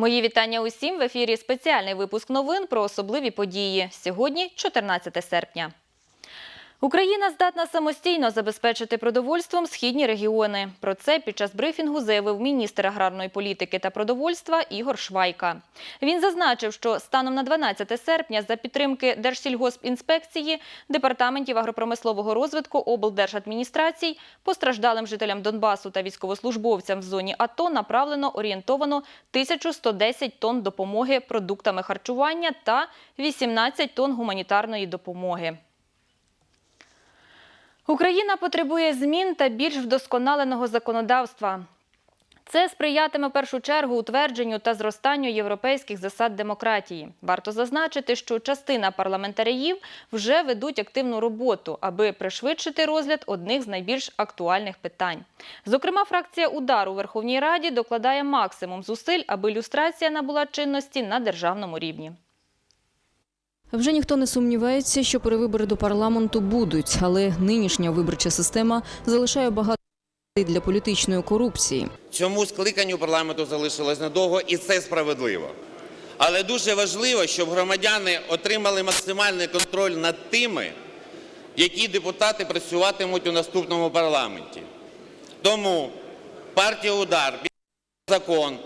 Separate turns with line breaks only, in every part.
Мої вітання усім в ефірі. Спеціальний випуск новин про особливі події. Сьогодні 14 серпня. Україна здатна самостійно забезпечити продовольством східні регіони. Про це під час брифінгу заявив міністр аграрної політики та продовольства Ігор Швайка. Він зазначив, що станом на 12 серпня за підтримки Держсільгоспінспекції, департаментів агропромислового розвитку, облдержадміністрацій, постраждалим жителям Донбасу та військовослужбовцям в зоні АТО направлено орієнтовано 1110 тонн допомоги продуктами харчування та 18 тонн гуманітарної допомоги. Україна потребує змін та більш вдосконаленого законодавства. Це сприятиме в першу чергу утвердженню та зростанню європейських засад демократії. Варто зазначити, що частина парламентаріїв вже ведуть активну роботу, аби пришвидшити розгляд одних з найбільш актуальних питань. Зокрема, фракція «Удар» у Верховній Раді докладає максимум зусиль, аби люстрація набула чинності на державному рівні.
Вже ніхто не сумнівається, що перевибори до парламенту будуть, але нинішня виборча система залишає багато для політичної корупції.
Цьому скликанню парламенту залишилось недовго, і це справедливо. Але дуже важливо, щоб громадяни отримали максимальний контроль над тими, які депутати працюватимуть у наступному парламенті. Тому партія Удар закон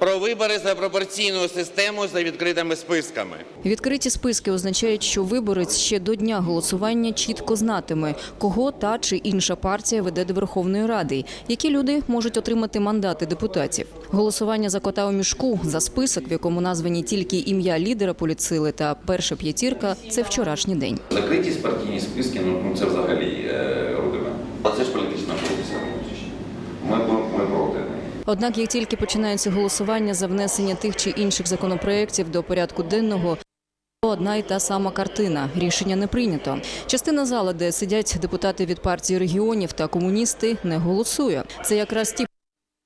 про вибори за пропорційною системою за відкритими списками.
Відкриті списки означають, що виборець ще до дня голосування чітко знатиме, кого та чи інша партія веде до Верховної Ради, які люди можуть отримати мандати депутатів. Голосування за кота у мішку за список, в якому названі тільки ім'я лідера політсили та перша п'ятірка це вчорашній день.
Закритість партійні списки, ну, ну це взагалі е. А це ж політична позиція внутрішня. Ми, ми, ми проти неї.
Однак, як тільки починається голосування за внесення тих чи інших законопроєктів до порядку денного, одна й та сама картина. Рішення не прийнято. Частина зали, де сидять депутати від партії регіонів та комуністи, не голосує. Це якраз ті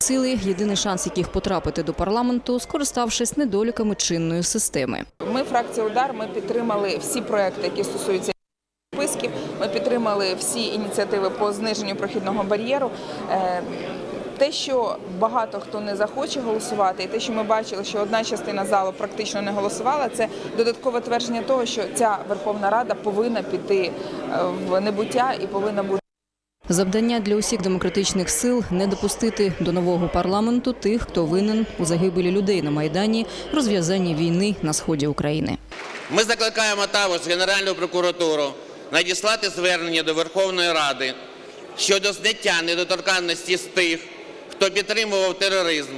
сили, єдиний шанс яких потрапити до парламенту, скориставшись недоліками чинної системи.
Ми, фракція Удар, ми підтримали всі проекти, які стосуються списків. Ми підтримали всі ініціативи по зниженню прохідного бар'єру. Те, що багато хто не захоче голосувати, і те, що ми бачили, що одна частина залу практично не голосувала, це додаткове твердження того, що ця Верховна Рада повинна піти е, в небуття і повинна бути.
Завдання для усіх демократичних сил не допустити до нового парламенту тих, хто винен у загибелі людей на майдані, розв'язанні війни на сході України.
Ми закликаємо також Генеральну прокуратуру надіслати звернення до Верховної Ради щодо зняття недоторканності з тих, хто підтримував тероризм,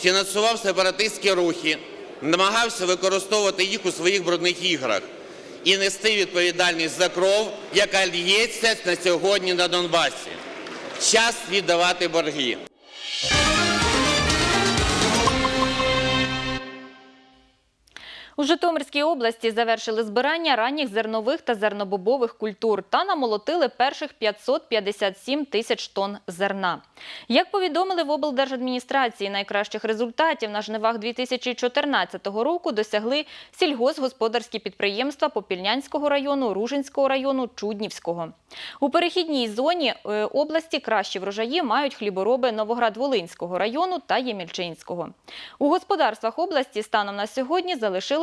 фінансував сепаратистські рухи, намагався використовувати їх у своїх брудних іграх і нести відповідальність за кров, яка л'ється на сьогодні на Донбасі. Час віддавати борги.
У Житомирській області завершили збирання ранніх зернових та зернобобових культур та намолотили перших 557 тисяч тонн зерна. Як повідомили в облдержадміністрації, найкращих результатів на жнивах 2014 року досягли сільгосгосподарські підприємства Попільнянського району, Ружинського району, Чуднівського. У перехідній зоні е, області кращі врожаї мають хлібороби Новоград-Волинського району та Ємільчинського. У господарствах області станом на сьогодні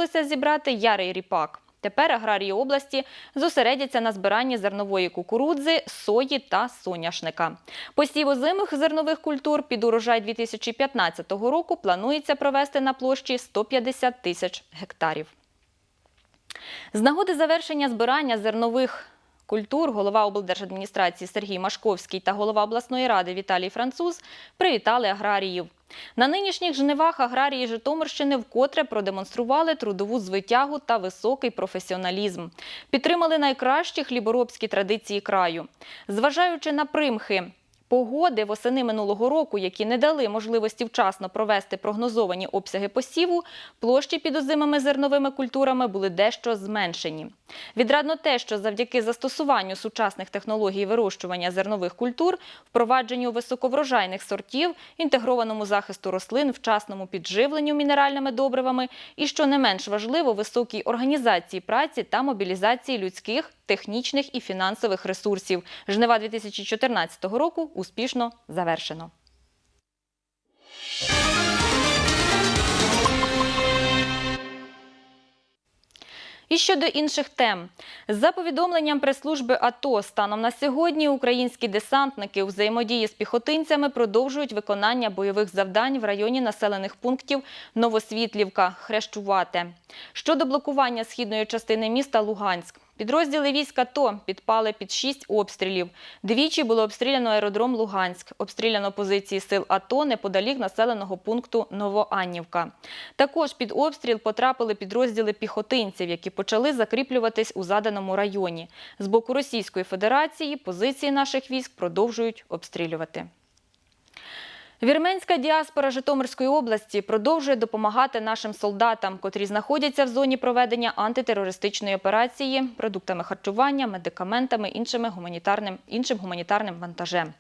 залишилося зібрати ярий ріпак. Тепер аграрії області зосередяться на збиранні зернової кукурудзи, сої та соняшника. Посів озимих зернових культур під урожай 2015 року планується провести на площі 150 тисяч гектарів. З нагоди завершення збирання зернових культур голова облдержадміністрації Сергій Машковський та голова обласної ради Віталій Француз привітали аграріїв. На нинішніх жнивах аграрії Житомирщини вкотре продемонстрували трудову звитягу та високий професіоналізм. Підтримали найкращі хліборобські традиції краю. Зважаючи на примхи погоди восени минулого року, які не дали можливості вчасно провести прогнозовані обсяги посіву, площі під озимими зерновими культурами були дещо зменшені. Відрадно те, що завдяки застосуванню сучасних технологій вирощування зернових культур, впровадженню високоврожайних сортів, інтегрованому захисту рослин, вчасному підживленню мінеральними добривами і, що не менш важливо, високій організації праці та мобілізації людських, технічних і фінансових ресурсів. Жнива 2014 року успішно завершено. І щодо інших тем, за повідомленням прес-служби АТО, станом на сьогодні українські десантники у взаємодії з піхотинцями продовжують виконання бойових завдань в районі населених пунктів Новосвітлівка, Хрещувате. Щодо блокування східної частини міста Луганськ. Підрозділи військ АТО підпали під шість обстрілів. Двічі було обстріляно аеродром Луганськ. Обстріляно позиції сил АТО неподалік населеного пункту Новоаннівка. Також під обстріл потрапили підрозділи піхотинців, які почали закріплюватись у заданому районі. З боку Російської Федерації позиції наших військ продовжують обстрілювати. Вірменська діаспора Житомирської області продовжує допомагати нашим солдатам, котрі знаходяться в зоні проведення антитерористичної операції, продуктами харчування, медикаментами, іншими гуманітарним, іншим гуманітарним вантажем.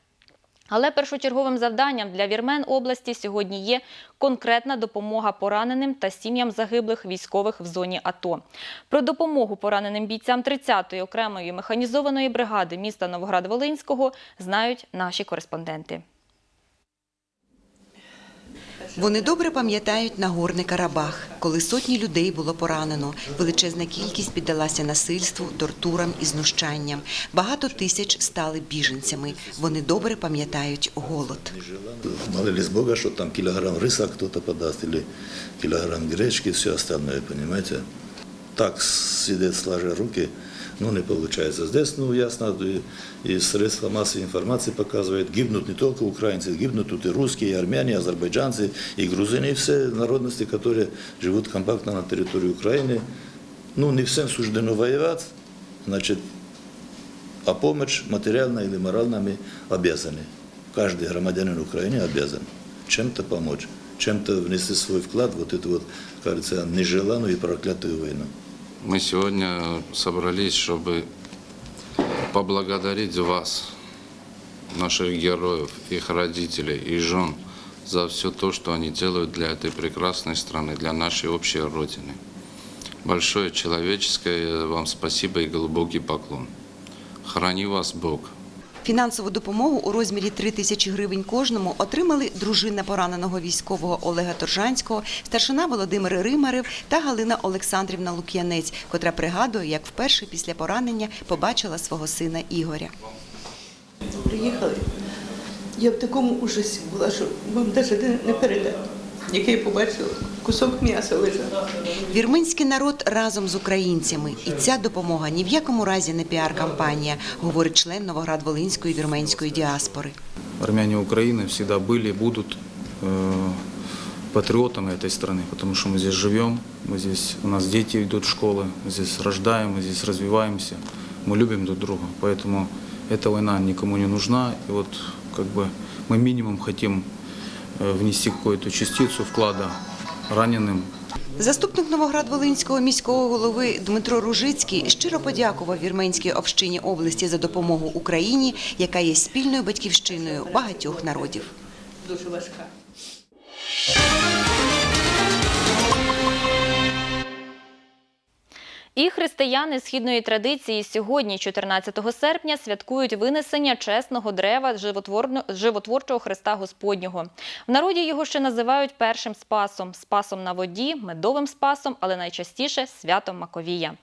Але першочерговим завданням для вірмен області сьогодні є конкретна допомога пораненим та сім'ям загиблих військових в зоні АТО. Про допомогу пораненим бійцям 30-ї окремої механізованої бригади міста Новоград-Волинського знають наші кореспонденти.
Вони добре пам'ятають Нагорний Карабах, коли сотні людей було поранено. Величезна кількість піддалася насильству, тортурам і знущанням. Багато тисяч стали біженцями. Вони добре пам'ятають голод.
Молились Бога, что там килограмм риса кто-то подаст или килограмм гречки, все остальное, понимаете. Так сидеть сложа руки, ну не получается. Здесь, ну ясно, и, и средства массовой информации показывают, гибнут не только украинцы, гибнут тут и русские, и армяне, и азербайджанцы, и грузины, и все народности, которые живут компактно на территории Украины. Ну, не всем суждено воевать, значит, а помощь материально или морально мы обязаны. Каждый громадянин Украины обязан чем-то помочь, чем-то внести свой вклад в вот эту вот, кажется, нежеланную и проклятую войну.
Мы сегодня собрались, чтобы поблагодарить вас, наших героев, их родителей и жен, за все то, что они делают для этой прекрасной страны, для нашей общей Родины. Большое человеческое вам спасибо и глубокий поклон. Храни вас Бог.
Фінансову допомогу у розмірі 3 тисячі гривень кожному отримали дружина пораненого військового Олега Торжанського, старшина Володимир Римарев та Галина Олександрівна Лук'янець, котра пригадує, як вперше після поранення побачила свого сина Ігоря.
Приїхали. Я в такому ужасі була, що вам навіть не передати. Як я побачила, кусок м'яса лежав.
Вірменський народ разом з українцями, і ця допомога ні в якому разі не піар-кампанія, говорить член Новоград-Волинської вірменської діаспори.
армяне Украины всегда были и будут э, патриотами этой страны, потому что мы здесь живем, мы здесь, у нас дети идут в школы, мы здесь рождаем, мы здесь развиваемся, мы любим друг друга, поэтому эта война никому не нужна, и вот как бы мы минимум хотим э, внести какую-то частицу вклада раненым
Заступник Новоград-Волинського міського голови Дмитро Ружицький щиро подякував вірменській общині області за допомогу Україні, яка є спільною батьківщиною багатьох народів.
Дуже важка.
І християни східної традиції сьогодні, 14 серпня, святкують винесення чесного дерева животворчого Христа Господнього. В народі його ще називають першим спасом, спасом на воді, медовим спасом, але найчастіше святом Маковія.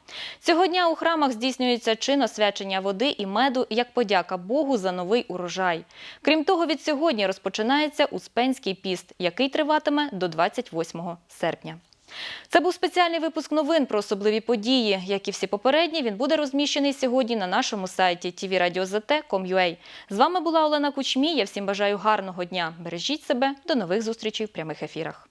Цього дня у храмах здійснюється чин освячення води і меду як подяка Богу за новий урожай. Крім того, від сьогодні розпочинається Успенський піст, який триватиме до 28 серпня. Це був спеціальний випуск новин про особливі події. Як і всі попередні, він буде розміщений сьогодні на нашому сайті tvradio.zt.com.ua. З вами була Олена Кучмій. Я всім бажаю гарного дня. Бережіть себе. До нових зустрічей в прямих ефірах.